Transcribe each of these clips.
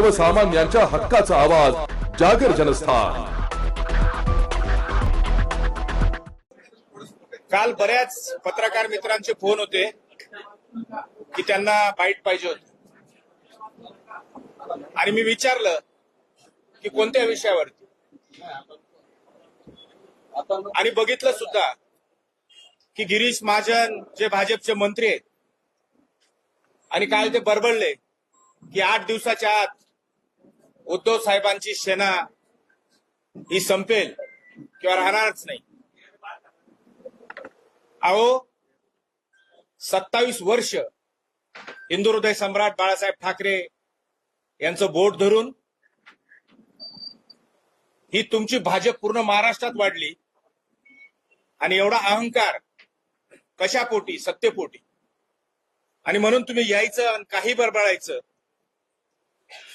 सर्वसामान्यांच्या हक्काचा आवाज जागर जनस्थान. काल बऱ्याच पत्रकार मित्रांचे फोन होते की त्यांना बाईट पाहिजे होती. आणि मी विचारलं की कोणत्या विषयावरती? आणि बघितलं सुद्धा की गिरीश महाजन जे भाजपचे मंत्री आहेत. आणि काल ते बरबडले की आठ दिवसाच्या आत उद्धव साहेबांची सेना ही संपेल किंवा राहणारच नाही. अहो सत्तावीस वर्ष हिंदू हृदय सम्राट बाळासाहेब ठाकरे यांचं बोट धरून ही तुमची भाजप पूर्ण महाराष्ट्रात वाढली आणि एवढा अहंकार कशापोटी? सत्तेपोटी. आणि म्हणून तुम्ही यायचं आणि काही बरबळायचं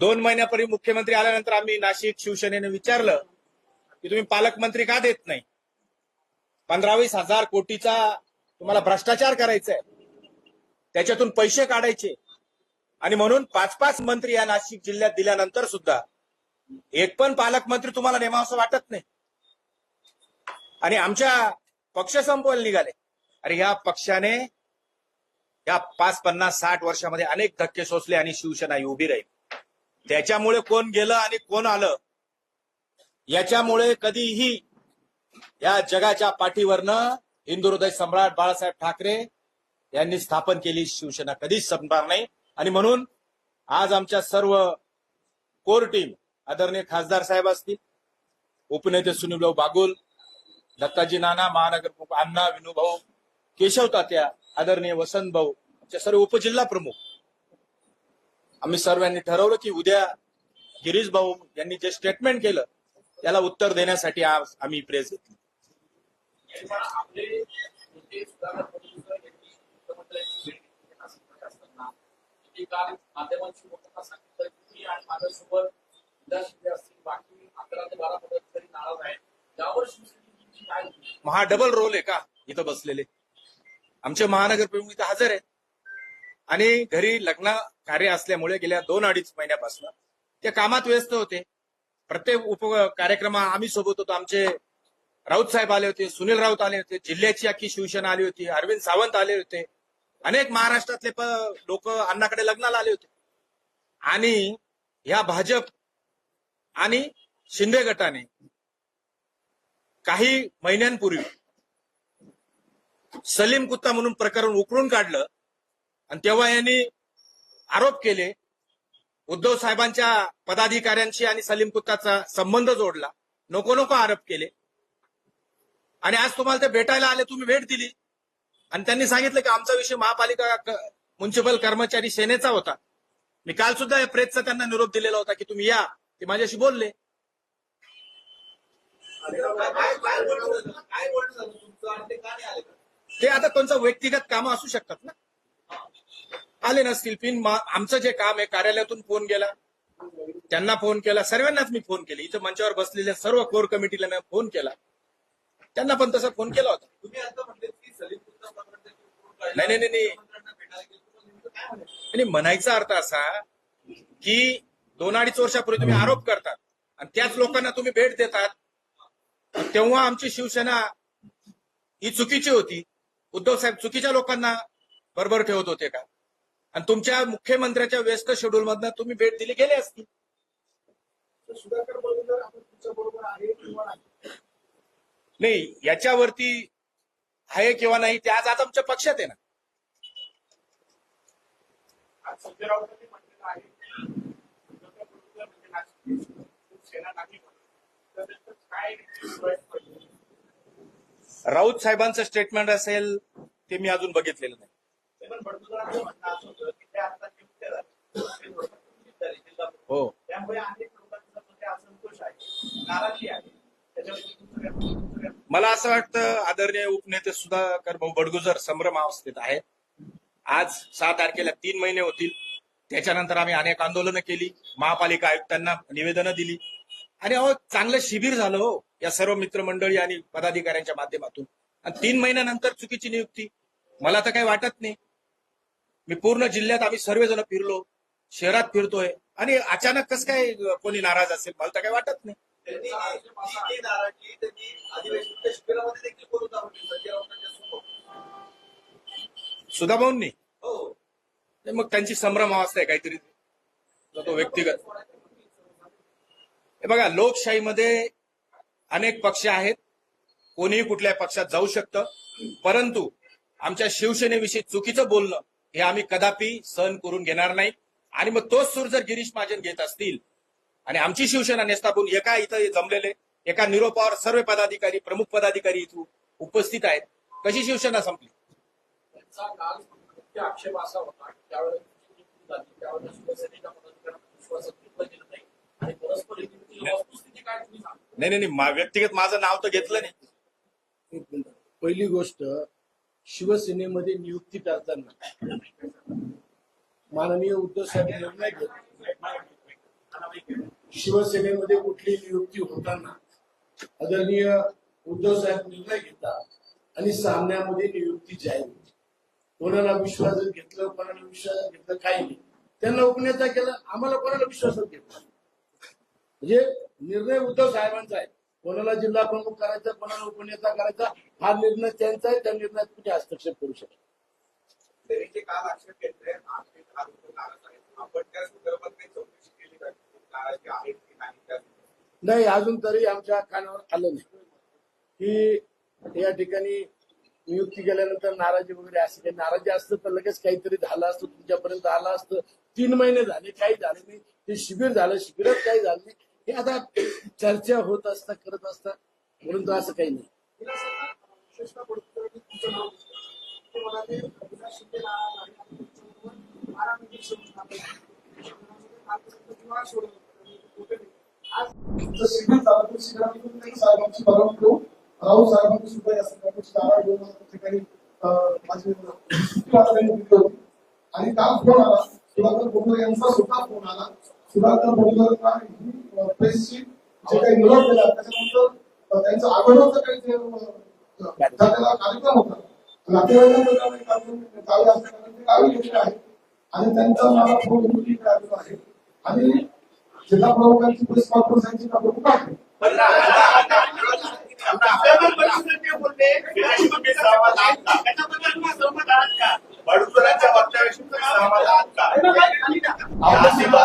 दोन महिन्यापूर्वी मुख्यमंत्री आल्यानंतर आम्ही नाशिक शिवसेनेने विचारलं की तुम्ही पालकमंत्री का देत नाही? पंधरावीस हजार कोटीचा तुम्हाला भ्रष्टाचार करायचा आहे त्याच्यातून पैसे काढायचे. आणि म्हणून पाच पाच मंत्री या नाशिक जिल्ह्यात दिल्यानंतर सुद्धा एक पण पालकमंत्री तुम्हाला नेमावं वाटत नाही. आणि आमच्या पक्ष संपवायला निघाले. अरे ह्या पक्षाने या पाच पन्नास साठ वर्षामध्ये अनेक धक्के सोसले आणि शिवसेना ही उभी राहील. त्याच्यामुळे कोण गेलं आणि कोण आलं? याच्यामुळे कधीही या जगाच्या पाठीवरनं हिंदू हृदय सम्राट बाळासाहेब ठाकरे यांनी स्थापन केली शिवसेना कधीच संपणार नाही. आणि म्हणून आज आमच्या सर्व कोर टीम आदरणीय खासदार साहेब असतील उपनेते सुनीलभाऊ बागुल दत्ताजी नाना महानगर अण्णा विनूभाऊ केशव तात्या आदरणीय वसंत भाऊ आमच्या सर्व उपजिल्हा प्रमुख आम्ही सर्वांनी ठरवलं की उद्या गिरीश भाऊ यांनी जे स्टेटमेंट केलं त्याला उत्तर देण्यासाठी आज आम्ही प्रेस घेतली. महा डबल रोल आहे का? इथं बसलेले. आमचे महानगर महानगरप्रमुख इथं हजर आहेत. आणि घरी लग्न कार्य असल्यामुळे गेल्या दोन अडीच महिन्यापासून ते कामात व्यस्त होते. प्रत्येक उप कार्यक्रमा आम्ही सोबत होतो. आमचे राऊत साहेब आले होते सुनील राऊत आले होते जिल्ह्याची अख्खी शिवसेना आली होती अरविंद सावंत आले होते. अनेक महाराष्ट्रातले लोक अण्णाकडे लग्नाला आले होते. आणि ह्या भाजप आणि शिंदे गटाने काही महिन्यांपूर्वी सलीम कुत्ता म्हणून प्रकरण उकळून काढलं. आणि तेव्हा यांनी आरोप केले. उद्धव साहेबांच्या पदाधिकाऱ्यांशी आणि सलीम कुत्ताचा संबंध जोडला. नको नको आरोप केले. आणि आज तुम्हाला ते भेटायला आले तुम्ही भेट दिली. आणि त्यांनी सांगितलं की आमचा विषय महापालिका म्युन्सिपल कर्मचारी सेनेचा होता. मी काल सुद्धा या प्रेसचा त्यांना निरोप दिलेला होता की तुम्ही या. ते माझ्याशी बोलले. ते आता कोणचं व्यक्तिगत काम असू शकतात ना. आले नसतील. पिन आमचं जे काम आहे कार्यालयातून फोन गेला. त्यांना फोन केला. सर्वांनाच मी फोन केले. इथं मंचावर बसलेल्या सर्व कोर कमिटीला मी फोन केला. त्यांना पण तसा फोन केला होता. नाही, नाही, नाही? आणि म्हणायचा अर्थ असा की दोन अडीच वर्षापूर्वी तुम्ही आरोप करतात. आणि त्याच लोकांना तुम्ही भेट देतात. तेव्हा आमची शिवसेना ही चुकीची होती. उद्धव साहेब चुकीच्या लोकांना बरोबर ठेवत होते का? आणि तुमच्या मुख्यमंत्र्याच्या व्यस्त शेड्यूल मधनं तुम्ही भेट दिली गेली असती नाही? याच्यावरती आहे किंवा नाही ते आज आज आमच्या पक्षात आहे ना? राऊत साहेबांचं स्टेटमेंट असेल ते मी अजून बघितलेलं नाही. हो. मला असं वाटतं आदरणीय उपनेते सुधाकर भाऊ बडगुजर संभ्रम अवस्थेत आहेत आज सहा तारखेला तीन महिने होतील. त्याच्यानंतर आम्ही अनेक आंदोलनं केली. महापालिका आयुक्तांना निवेदनं दिली. आणि अहो चांगलं शिबिर झालं हो या सर्व मित्रमंडळी आणि पदाधिकाऱ्यांच्या माध्यमातून. आणि तीन महिन्यानंतर चुकीची नियुक्ती. मला तर काही वाटत नाही. मी पूर्ण जिल्ह्यात आम्ही सर्वजण फिरलो शहरात फिरतोय. आणि अचानक कसं काय कोणी नाराज असेल? मला तर काही वाटत नाही. समोर. सुधाभाऊंनी? हो. मग त्यांची संभ्रम अवस्था आहे काहीतरी. तो तो व्यक्तिगत. हे बघा लोकशाहीमध्ये अनेक पक्ष आहेत. कोणीही कुठल्या पक्षात जाऊ शकतं. परंतु आमच्या शिवसेनेविषयी चुकीचं बोलणं हे आम्ही कदापि सहन करून घेणार नाही. आणि मग तोच सूर जर गिरीश महाजन घेत असतील आणि आमची शिवसेना नेस्तापून एका इथं जमलेले एका निरोपावर सर्व पदाधिकारी प्रमुख पदाधिकारी इथं उपस्थित आहेत. कशी शिवसेना संपली? आक्षेप असा होता नाही. नाही नाही नाही, मा- व्यक्तिगत माझं नाव तर घेतलं नाही. पहिली गोष्ट शिवसेनेमध्ये नियुक्ती करताना माननीय उद्धव साहेब निर्णय घेत शिवसेनेमध्ये कुठली नियुक्ती होताना आदरणीय उद्धव साहेब निर्णय घेतात आणि सामन्यामध्ये नियुक्ती जाहीर. होती कोणाला विश्वासात घेतलं कोणाला विश्वासात घेतलं काही नाही. त्यांना उपनेता केलं आम्हाला कोणाला विश्वासात घेतला? म्हणजे निर्णय उद्धव साहेबांचा आहे. कोणाला जिल्हा प्रमुख करायचा कोणाला उपनेता करायचा हा निर्णय त्यांचा आहे त्या निर्णयात कुठे हस्तक्षेप करू शकतो नाही. अजून तरी आमच्या कानावर आलं नाही. की या ठिकाणी नियुक्ती केल्यानंतर नाराजी वगैरे असे काही नाराजी असतं तर लगेच काहीतरी झालं असतं तुमच्यापर्यंत आलं असतं. तीन महिने झाले काही झाले नाही. ते शिबिर झालं शिबिरात काही झालं नाही. हे आता चर्चा होत असता करत असता परंतु असं काही नाही. साहेबांची राहुल साहेबांची सुद्धा या संदर्भाची जागा घेऊन ठिकाणी माझी होती आणि काल फोन आला सुधाकर बोगदर यांचा सुद्धा फोन आला. सुधाकर बोगदरला प्रेसची जे काही निरोप दिला त्याच्यानंतर त्यांचं आगमनाचा काही जे झालेला कार्यक्रम होता. नातेवाईकांचा काही कार्यक्रम गावी असल्यामुळे ते गावी गेलेले आहेत आणि त्यांचा मला फोन आलेला आहे. आणि जिल्हा प्रमुखांची प्रेस कॉन्फरन्स जिल्हा प्रमुख आहे वक्तव्याशी सहमत आहात का आपल्या सुद्धा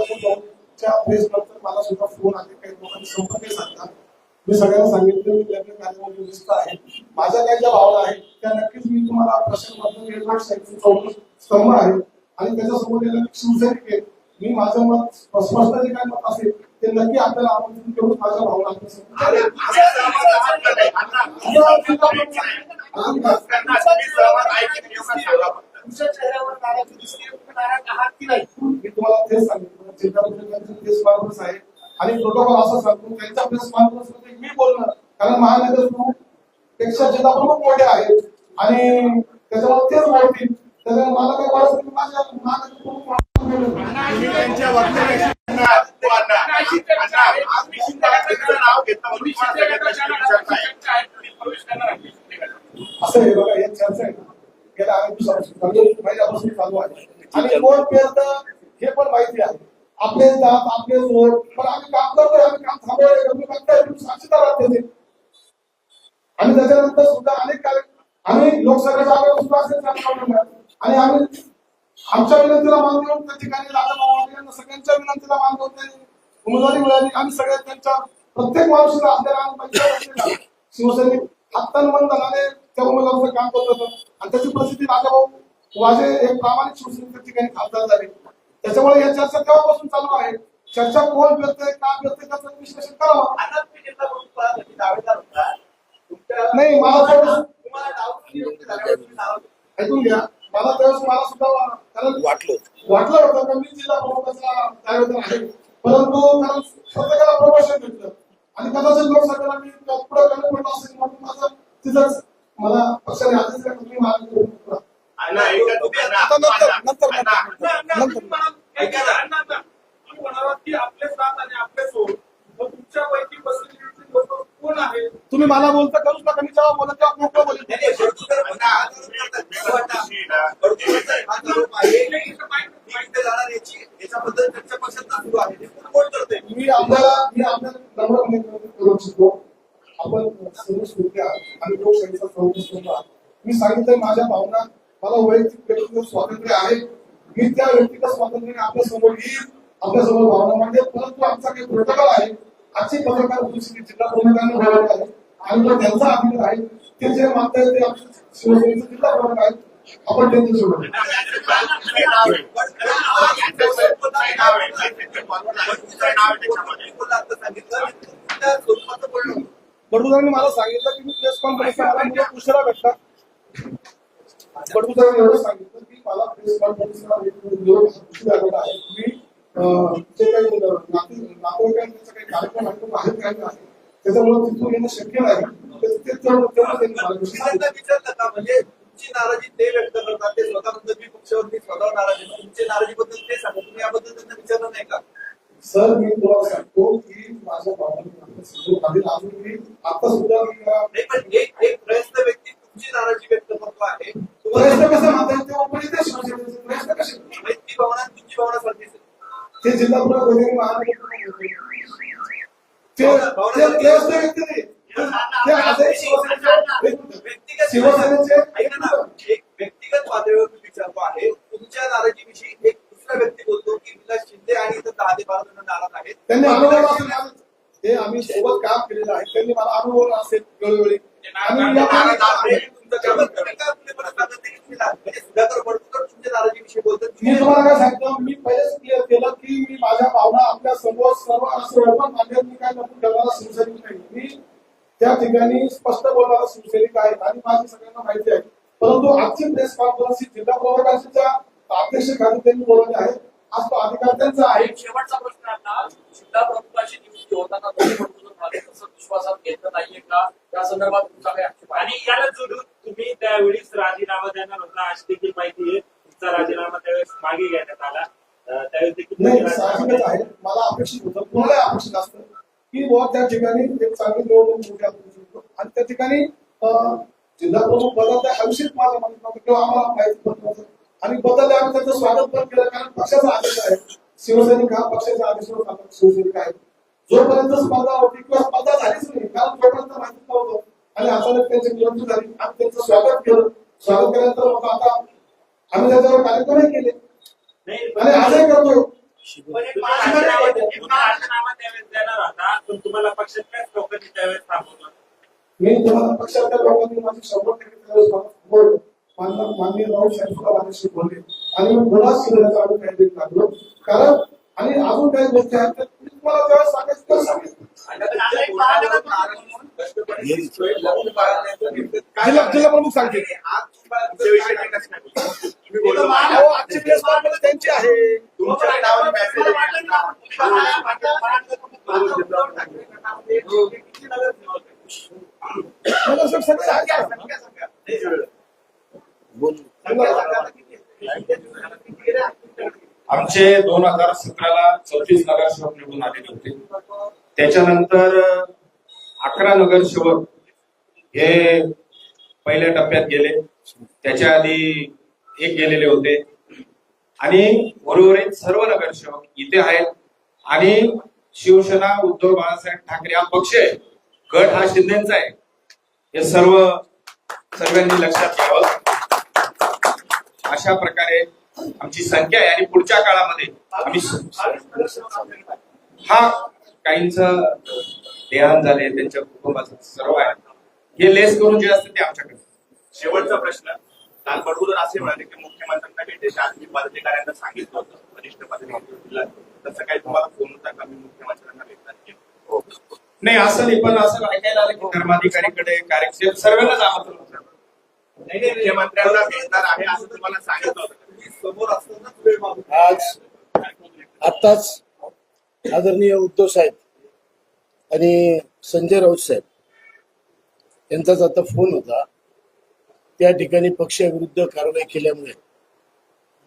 सुद्धा नंतर मला सुद्धा फोन आले काही लोकांनी संपर्क मी सगळ्यांना सांगितलं मी लग्न कार्यामध्ये व्यस्त आहे माझ्या काही ज्या भावना आहेत त्या नक्कीच मी तुम्हाला प्रश्न चौकशी स्तंभ आहे आणि त्याच्यासमोर शिवसैनिक आहे मी माझं मत स्पष्ट जे काय मत असेल ते नक्की आपल्याला आमंत्रण करून माझ्या भावना. तुमच्या चेहऱ्यावर नाराजी दिसते. तुम्ही नाराज आहात की नाही? मी तुम्हाला तेच सांगितलं प्रेस कॉन्फरन्स आहे. आणि प्रोटोकॉल असं सांगतो त्यांच्या प्रेस कॉन्फरन्समध्ये मी बोलणार. कारण महानगरपेक्षा जिल्हा प्रमुख मोठे आहेत. आणि त्याच्यामुळे तेच बोलतील त्याच्यामुळे मला काही वाटत माझ्या महानगर प्रमुख त्यांच्या वक्तव्याशी हो. असं बघा चर्चा आहे. गेल्या दिवसापासून चालू आहे. आणि कोण पेरतं हे पण माहिती आहे. आपले जात आपले जोड पण आम्ही काम करतोय आम्ही काम थांबवलंय. तुम्ही बघताय तुम्ही साक्षीदार आहात त्याचे आणि त्याच्यानंतर सुद्धा अनेक कार्य आम्ही लोकसभेच्या आम्ही सुद्धा. आणि आम्ही आमच्या विनंतीला मान देऊन त्या ठिकाणी राजा मावळे यांना सगळ्यांच्या विनंतीला मान देऊन त्यांनी उमेदवारी मिळाली. आणि सगळ्या त्यांच्या प्रत्येक माणूस आपल्याला शिवसैनिक हातान मन धनाने त्या उमेदवाराचं काम करत होतं. आणि त्याची प्रसिद्धी राजाभाऊ वाजे एक प्रामाणिक शिवसैनिक त्या ठिकाणी खासदार झाले. त्याच्यामुळे या चर्चा तेव्हापासून चालू आहे. चर्चा कोण करतोय का करतोय त्याचं विश्लेषण करावं. नाही, मला. ऐकून घ्या. मला त्यावेळेस मला सुद्धा कारण वाटलं वाटलं होतं का मी जिल्हा प्रमुखाचा दावेदार आहे. परंतु कारण प्रत्येकाला प्रमोशन भेटलं. आणि कदाचित लोकसभेला मी पुढे कमी पडलो असेल म्हणून माझं तिथंच मला पक्षाने आदेश दिला की तुम्ही की आपले साथ आणि आपले सोड. मग तुमच्यापैकी बसलेली लोक कोण आहे? तुम्ही मला बोलता करूच नका. मी जेव्हा बोलत तेव्हा मोकळं बोलत मी आम्हाला मी आम्हाला मी सांगितलं माझ्या भावना. मला वैयक्तिक व्यक्तीचं स्वातंत्र्य आहे. मी त्या व्यक्तीचं स्वातंत्र्याने आपल्यासमोर येईल आपल्यासमोर भावना मांडेल. परंतु आमचा काही प्रोटोकॉल आहे. असे पत्रकार उपस्थित जिल्हा प्रमुखांनी बोलवले आहेत. आणि तो त्यांचा अधिकार आहे ते जे मागताय ते आमच्या शिवसेनेचे जिल्हा प्रमुख आहेत. आपण त्यांचं सोडू बडगुजरांनी मला सांगितलं की मी प्रेस कॉन्फरन्सला उशिरा भेटतात बडगुजरांनी एवढं सांगितलं की मला प्रेस कॉन्फरन्सला निरोप उशिरा आलेला आहे मी जे काही नाते नातेवाईकांचा काही कार्यक्रम आहे तो बाहेर आहे. त्याच्यामुळे तिथून येणं शक्य नाही. म्हणजे तुमची नाराजी ते व्यक्त करतात ते स्वतः म्हणतात मी पक्षावरती स्वतः नाराज नाराजीबद्दल ते सांगा तुम्ही याबद्दल त्यांना विचारलं नाही का? सर मी तुम्हाला सांगतो की माझ्या अजून मी आता सुद्धा मी नाही पण एक एक प्रयस्थ व्यक्ती तुमची नाराजी व्यक्त करतो आहे. प्रयत्न कसं म्हणतात तेव्हा पण इथे शिवसेनेचे प्रयत्न कसे ती भावना आणि तुमची भावना सारखीच आहे. ते जिल्हा प्रमुख वगैरे शिवसेनेचे. व्यक्तिगत पातळीवर विचारतो आहे. तुमच्या नाराजीविषयी एक दुसरा व्यक्ती बोलतो की विलास शिंदे आणि इथं दहा ते बारा जण नाराज आहेत. त्यांनी अनुभव. ते आम्ही सोबत काम केलेलं आहे. त्यांनी मला अनुभव असेल वेळोवेळी. आणि या नाराज आहे. तुमचं काम तुम्ही का तुम्ही परत सांगत नाही की तुम्ही नाराज? म्हणजे सुधाकर बडगुजर तुमच्या नाराजीविषयी बोलतात मी तुम्ही तुम्हाला काय सांगतो मी पहिलेच क्लिअर केलं की मी माझ्या भावना आपल्यासमोर सर्व असं ओपन मांडल्यात मी काय नको ठेवणारा शिवसैनिक नाही मी त्या ठिकाणी स्पष्ट बोलणारा शिवसैनिक आहे. आणि माझी सगळ्यांना माहिती आहे. परंतु आजची प्रेस कॉन्फरन्स ही जिल्हा प्रमुखांच्या अध्यक्षाखाली त्यांनी बोलवली आहे आज तो अधिकार त्यांचा आहे. शेवटचा प्रश्न आता. जिल्हा प्रमुखाची नियुक्ती होताना विश्वासात घेतलं नाहीये का? त्या संदर्भात तुमचा काही आक्षेप आणि याला जोडून तुम्ही त्यावेळेस राजीनामा देणार होता अशी देखील माहिती आहे. तुमचा राजीनामा त्यावेळेस मागे घेण्यात आला. त्यावेळेस देखील आहे. मला अपेक्षित होतं कोणाला अपेक्षित असतं की बुवा त्या ठिकाणी एक चांगली निवडणूक. आणि त्या ठिकाणी जिल्हा प्रमुख बदलता हा विषय माझ्या मनात नव्हता किंवा आम्हाला माहिती पण नव्हतं आणि बदलले आम्ही त्याचं स्वागत पण केलं कारण पक्षाचा आदेश आहे. शिवसैनिक हा पक्षाच्या आदेशावर आपण शिवसैनिक आहे. जोपर्यंत स्पर्धा होती किंवा स्पर्धा झालीच नाही कारण जोपर्यंत माहिती नव्हतं. आणि अचानक त्यांची निवडणूक झाली आम्ही त्यांचं स्वागत केलं. स्वागत केल्यानंतर लोक आता आम्ही त्याच्यावर कार्यक्रमही केले. आणि आजही करतो तुम्ही राजीनामा तुम्ही पण तुम्हाला पक्षातल्याच लोकांनी त्यावेळेस थांबवलं. मी तुम्हाला पक्षाच्या लोकांनी माझी शंभर टक्के बोललो. माननीय राहुल साहेब माझ्याशी बोलले. आणि मी पुन्हा अजून काही लागलो. कारण आणि अजून काही गोष्टी आहेत त्या मी तुम्हाला त्यावेळेस सांगायचं तर काय जिल्हा प्रमुख सांगते? तुम्ही हो, आजची प्रेस कॉन्फरन्स त्यांची आहे. तुमच्या नावाने मेसेज किती नगर नगरसेवक सगळे आहेत. आमचे दोन हजार सतराला चौतीस नगरसेवक निवडून आलेले होते. त्याच्यानंतर अकरा नगरसेवक हे पहिल्या टप्प्यात गेले. त्याच्या आधी एक गेलेले होते. आणि उर्वरित सर्व नगरसेवक इथे आहेत. आणि शिवसेना उद्धव बाळासाहेब ठाकरे हा पक्ष आहे. गट हा शिंदेचा आहे. हे सर्व सर्वांनी लक्षात घ्यावं. अशा प्रकारे आमची संख्या आहे आणि पुढच्या काळामध्ये आम्ही हा काहींच देहान झाले त्यांच्या कुटुंबाचं सर्व आहे. हे लेस करून जे असते ते आमच्याकडे. शेवटचा प्रश्न. काल बडगुजर असे म्हणाले की मुख्यमंत्र्यांना भेटायचे आज मी पदाधिकाऱ्यांना सांगितलं होतं वरिष्ठ पदाधिकारी तसं काही तुम्हाला फोन होता का? मी मुख्यमंत्र्यांना भेटणार की नाही असं नाही पण असं ऐकायला आलं की धर्माधिकारीकडे कार्यक्षेत्र सर्वांनाच आमंत्रण होतं नाही नाही, मुख्यमंत्र्यांना भेटणार आहे असं तुम्हाला सांगितलं समोर असताना आज आत्ताच आदरणीय उद्धव साहेब आणि संजय राऊत साहेब यांचाच आता फोन होता. त्या ठिकाणी पक्षाविरुद्ध कारवाई केल्यामुळे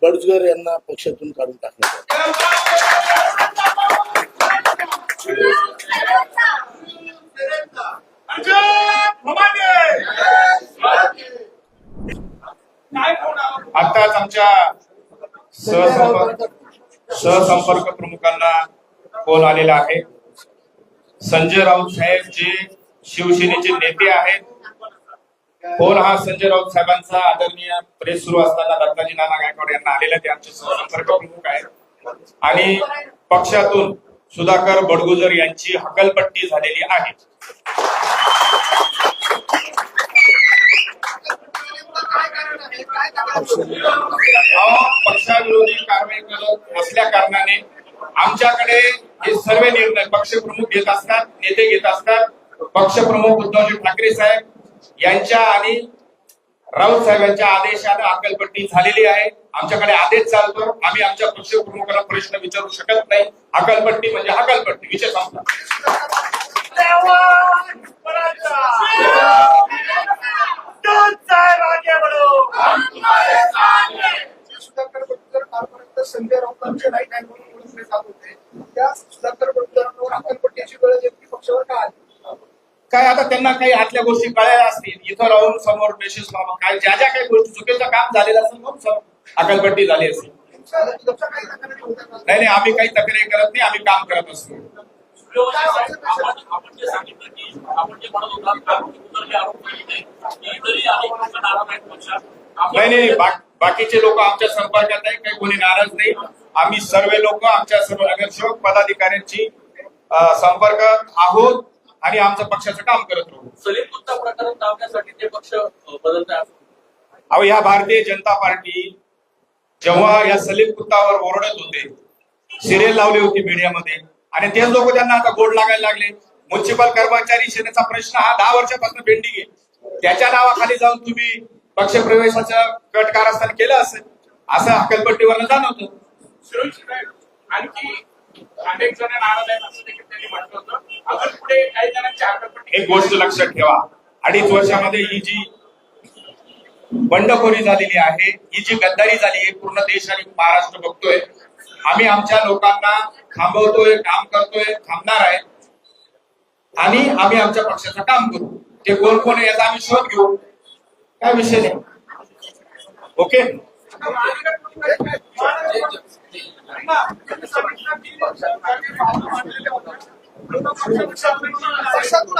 बडजगर यांना पक्षातून काढून टाकण्यात आलं. आताच आमच्या सहसंपर्क सहसंपर्क प्रमुखांना फोन आलेला आहे. संजय राऊत साहेब जे शिवसेनेचे नेते आहेत फोन हा संजय राऊत साहेबांचा आदरणीय प्रेस सुरू असताना दत्ताजी नाना गायकवाड यांना आलेला ते आमचे सहसंपर्क प्रमुख आहेत. आणि पक्षातून सुधाकर बडगुजर यांची हकलपट्टी झालेली आहे. हो, पक्षाविरोधी कारवाई करत असल्या कारणाने आमच्याकडे हे सर्व निर्णय पक्षप्रमुख घेत असतात नेते घेत असतात. पक्षप्रमुख उद्धवजी ठाकरे साहेब यांच्या आणि राऊत साहेबांच्या आदेशाने अकलपट्टी झालेली आहे. आमच्याकडे आदेश चालतो. आम्ही आमच्या पक्षप्रमुखाला प्रश्न विचारू शकत नाही. अकलपट्टी म्हणजे अकलपट्टी विषय संपला. संजय राऊतांचे नाही काय म्हणून ओळखले जात होते त्या सुधाकर बंडकरांवर हक्कलपट्टीची गरज नेमकी पक्षावर का आली काय आता त्यांना काही आतल्या गोष्टी कळायला असतील? इथं राहून समोर मेसेज काय ज्या ज्या काही गोष्टी चुकीचं काम झालेलं असेल सम- अकलपट्टी झाली असेल? नाही नाही आम्ही काही तक्रारी करत नाही आम्ही काम करत असतो. आपण आपण जे सांगितलं की आपण जे म्हणत होता कागदी उतरले आरोप केले नाही नाही बाकीचे लोक आमच्या संपर्कात आहे काही कोणी नाराज नाही. आम्ही सर्व लोक आमच्या सर्व नगरसेवक पदाधिकाऱ्यांची अ, संपर्कात आहोत आणि आमचं पक्षाचं काम करत राहू. सलीम कुत्ता प्रकरण टाळण्यासाठी ते पक्ष बदलत अहो या भारतीय जनता पार्टी जेव्हा या सलीम कुत्तावर ओरडत होते सिरियल लावली होती मीडियामध्ये आणि तेच लोक त्यांना आता गोड लागायला लागले. म्युन्सिपल कर्मचारी सेनेचा प्रश्न हा दहा वर्षापासून पेंडिंग आहे. त्याच्या नावाखाली जाऊन तुम्ही पक्षप्रवेशाचं कट कारस्थान केलं असेल असं हकलपट्टीवर जाणवतं. आणखी अनेक जण नाराज आहेत असं देखील त्यांनी म्हटलं होतं. अजून पुढे काही जणांची एक गोष्ट लक्षात ठेवा. अडीच वर्षामध्ये ही जी बंडखोरी झालेली आहे ही जी गद्दारी झाली आहे पूर्ण देश आणि महाराष्ट्र बघतोय. आम्ही आमच्या लोकांना थांबवतोय काम करतोय थांबणार आहे. आणि आम्ही आमच्या पक्षाचं काम करू. ते कोण कोण आहे याचा आम्ही शोध घेऊ. काय विषय नाही. ओके? पक्षातून